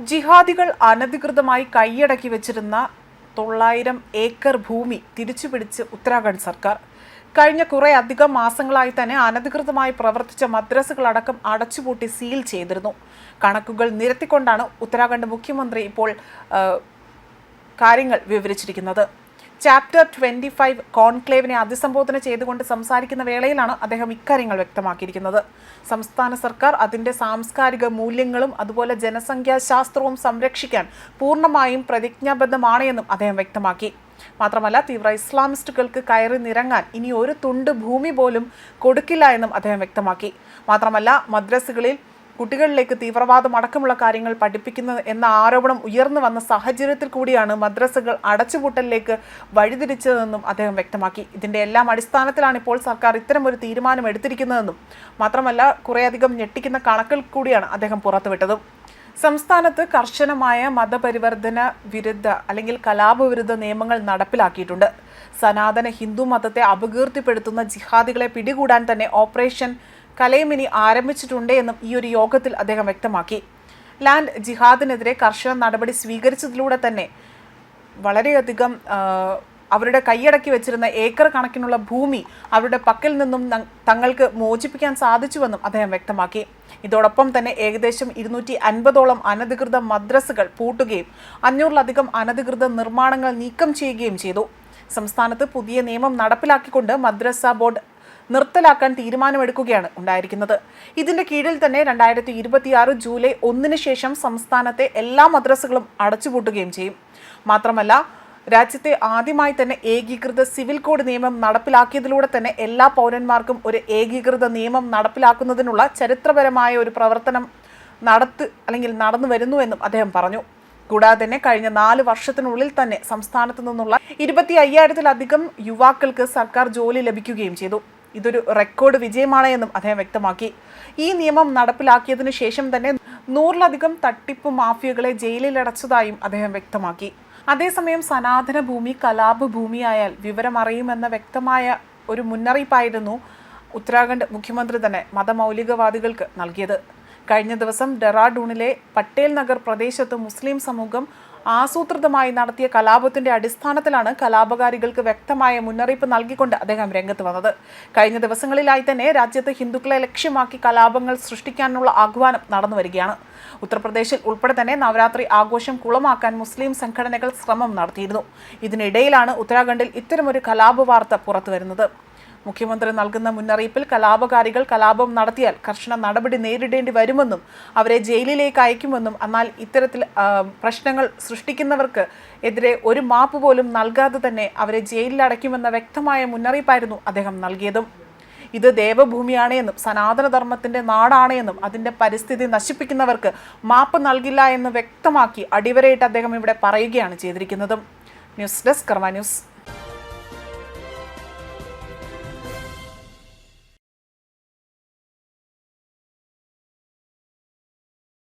ജിഹാദികൾ അനധികൃതമായി കൈയടക്കി വെച്ചിരുന്ന തൊള്ളായിരം ഏക്കർ ഭൂമി തിരിച്ചുപിടിച്ച് ഉത്തരാഖണ്ഡ് സർക്കാർ. കഴിഞ്ഞ കുറേ അധികം മാസങ്ങളായി തന്നെ അനധികൃതമായി പ്രവർത്തിച്ച മദ്രസകളടക്കം അടച്ചുപൂട്ടി സീൽ ചെയ്തിരുന്നു. കണക്കുകൾ നിരത്തിക്കൊണ്ടാണ് ഉത്തരാഖണ്ഡ് മുഖ്യമന്ത്രി ഇപ്പോൾ കാര്യങ്ങൾ വിവരിച്ചിരിക്കുന്നത്. ചാപ്റ്റർ ട്വന്റി ഫൈവ് കോൺക്ലേവിനെ അഭിസംബോധന ചെയ്തുകൊണ്ട് സംസാരിക്കുന്ന വേളയിലാണ് അദ്ദേഹം ഇക്കാര്യങ്ങൾ വ്യക്തമാക്കിയിരിക്കുന്നത്. സംസ്ഥാന സർക്കാർ അതിന്റെ സാംസ്കാരിക മൂല്യങ്ങളും അതുപോലെ ജനസംഖ്യാ ശാസ്ത്രവും സംരക്ഷിക്കാൻ പൂർണമായും പ്രതിജ്ഞാബദ്ധമാണ് എന്നും അദ്ദേഹം വ്യക്തമാക്കി. മാത്രമല്ല തീവ്ര ഇസ്ലാമിസ്റ്റുകൾക്ക് കയറി നിരങ്ങാൻ ഇനി ഒരു തുണ്ട് ഭൂമി പോലും കൊടുക്കില്ല എന്നും അദ്ദേഹം വ്യക്തമാക്കി. മാത്രമല്ല മദ്രസകളിൽ കുട്ടികളിലേക്ക് തീവ്രവാദം അടക്കമുള്ള കാര്യങ്ങൾ പഠിപ്പിക്കുന്നത് എന്ന ആരോപണം ഉയർന്നു വന്ന സാഹചര്യത്തിൽ കൂടിയാണ് മദ്രസകൾ അടച്ചുപൂട്ടലിലേക്ക് വഴിതിരിച്ചതെന്നും അദ്ദേഹം വ്യക്തമാക്കി. ഇതിന്റെ എല്ലാം അടിസ്ഥാനത്തിലാണ് ഇപ്പോൾ സർക്കാർ ഇത്തരം ഒരു തീരുമാനം എടുത്തിരിക്കുന്നതെന്നും മാത്രമല്ല കുറേയധികം ഞെട്ടിക്കുന്ന കണക്കിൽ കൂടിയാണ് അദ്ദേഹം പുറത്തുവിട്ടതും. സംസ്ഥാനത്ത് കർശനമായ മതപരിവർത്തന വിരുദ്ധ അല്ലെങ്കിൽ കലാപവിരുദ്ധ നിയമങ്ങൾ നടപ്പിലാക്കിയിട്ടുണ്ട്. സനാതന ഹിന്ദു മതത്തെ അപകീർത്തിപ്പെടുത്തുന്ന ജിഹാദികളെ പിടികൂടാൻ തന്നെ ഓപ്പറേഷൻ കലയമിനി ആരംഭിച്ചിട്ടുണ്ട് എന്നും ഈ ഒരു യോഗത്തിൽ അദ്ദേഹം വ്യക്തമാക്കി. ലാൻഡ് ജിഹാദിനെതിരെ കർശന നടപടി സ്വീകരിച്ചതിലൂടെ തന്നെ വളരെയധികം അവരുടെ കൈയടക്കി വെച്ചിരുന്ന ഏക്കർ കണക്കിനുള്ള ഭൂമി അവരുടെ പക്കൽ നിന്നും തങ്ങൾക്ക് മോചിപ്പിക്കാൻ സാധിച്ചുവെന്നും അദ്ദേഹം വ്യക്തമാക്കി. ഇതോടൊപ്പം തന്നെ ഏകദേശം ഇരുന്നൂറ്റി അൻപതോളം അനധികൃത മദ്രസകൾ പൂട്ടുകയും അഞ്ഞൂറിലധികം അനധികൃത നിർമ്മാണങ്ങൾ നീക്കം ചെയ്യുകയും ചെയ്തു. സംസ്ഥാനത്ത് പുതിയ നിയമം നടപ്പിലാക്കിക്കൊണ്ട് മദ്രസ ബോർഡ് നിർത്തലാക്കാൻ തീരുമാനമെടുക്കുകയാണ് ഉണ്ടായിരിക്കുന്നത്. ഇതിന്റെ കീഴിൽ തന്നെ രണ്ടായിരത്തി ഇരുപത്തിയാറ് ജൂലൈ ഒന്നിന് ശേഷം സംസ്ഥാനത്തെ എല്ലാ മദ്രസകളും അടച്ചുപൂട്ടുകയും ചെയ്യും. മാത്രമല്ല രാജ്യത്തെ ആദ്യമായി തന്നെ ഏകീകൃത സിവിൽ കോഡ് നിയമം നടപ്പിലാക്കിയതിലൂടെ തന്നെ എല്ലാ പൗരന്മാർക്കും ഒരു ഏകീകൃത നിയമം നടപ്പിലാക്കുന്നതിനുള്ള ചരിത്രപരമായ ഒരു പ്രവർത്തനം നടത്ത് അല്ലെങ്കിൽ നടന്നു വരുന്നു എന്നും അദ്ദേഹം പറഞ്ഞു. കൂടാതെ തന്നെ കഴിഞ്ഞ നാല് വർഷത്തിനുള്ളിൽ തന്നെ സംസ്ഥാനത്തു നിന്നുള്ള ഇരുപത്തി അയ്യായിരത്തിലധികം യുവാക്കൾക്ക് സർക്കാർ ജോലി ലഭിക്കുകയും ചെയ്തു. ഇതൊരു റെക്കോർഡ് വിജയമാണ് എന്നും അദ്ദേഹം വ്യക്തമാക്കി. ഈ നിയമം നടപ്പിലാക്കിയതിനു ശേഷം തന്നെ നൂറിലധികം തട്ടിപ്പ് മാഫിയകളെ ജയിലിലടച്ചതായും അദ്ദേഹം വ്യക്തമാക്കി. അതേസമയം സനാതന ഭൂമി കലാപ ഭൂമിയായാൽ വിവരമറിയുമെന്ന വ്യക്തമായ ഒരു മുന്നറിയിപ്പായിരുന്നു ഉത്തരാഖണ്ഡ് മുഖ്യമന്ത്രി തന്നെ മതമൗലികവാദികൾക്ക് നൽകിയത്. കഴിഞ്ഞ ദിവസം ഡെറാഡൂണിലെ പട്ടേൽ നഗർ പ്രദേശത്ത് മുസ്ലിം സമൂഹം ആസൂത്രിതമായി നടത്തിയ കലാപത്തിന്റെ അടിസ്ഥാനത്തിലാണ് കലാപകാരികൾക്ക് വ്യക്തമായ മുന്നറിയിപ്പ് നൽകിക്കൊണ്ട് അദ്ദേഹം രംഗത്ത് വന്നത്. കഴിഞ്ഞ ദിവസങ്ങളിലായി തന്നെ രാജ്യത്ത് ഹിന്ദുക്കളെ ലക്ഷ്യമാക്കി കലാപങ്ങൾ സൃഷ്ടിക്കാനുള്ള ആഹ്വാനം നടന്നു വരികയാണ്. ഉത്തർപ്രദേശിൽ ഉൾപ്പെടെ തന്നെ നവരാത്രി ആഘോഷം കുളമാക്കാൻ മുസ്ലിം സംഘടനകൾ ശ്രമം നടത്തിയിരുന്നു. ഇതിനിടയിലാണ് ഉത്തരാഖണ്ഡിൽ ഇത്തരമൊരു കലാപ വാർത്ത പുറത്തുവരുന്നത്. മുഖ്യമന്ത്രി നൽകുന്ന മുന്നറിയിപ്പിൽ കലാപകാരികൾ കലാപം നടത്തിയാൽ കർശന നടപടി നേരിടേണ്ടി വരുമെന്നും അവരെ ജയിലിലേക്ക് അയക്കുമെന്നും എന്നാൽ ഇത്തരത്തിൽ പ്രശ്നങ്ങൾ സൃഷ്ടിക്കുന്നവർക്ക് എതിരെ ഒരു മാപ്പ് പോലും നൽകാതെ തന്നെ അവരെ ജയിലിൽ അടയ്ക്കുമെന്ന വ്യക്തമായ മുന്നറിയിപ്പായിരുന്നു അദ്ദേഹം നൽകിയതും. ഇത് ദേവഭൂമിയാണ് എന്നും സനാതനധർമ്മത്തിന്റെ നാടാണ് എന്നും പരിസ്ഥിതി നശിപ്പിക്കുന്നവർക്ക് മാപ്പ് നൽകില്ല എന്ന് വ്യക്തമാക്കി അടിവരയിട്ട് അദ്ദേഹം ഇവിടെ പറയുകയാണ് ചെയ്തിരിക്കുന്നതും. News desk Karma News.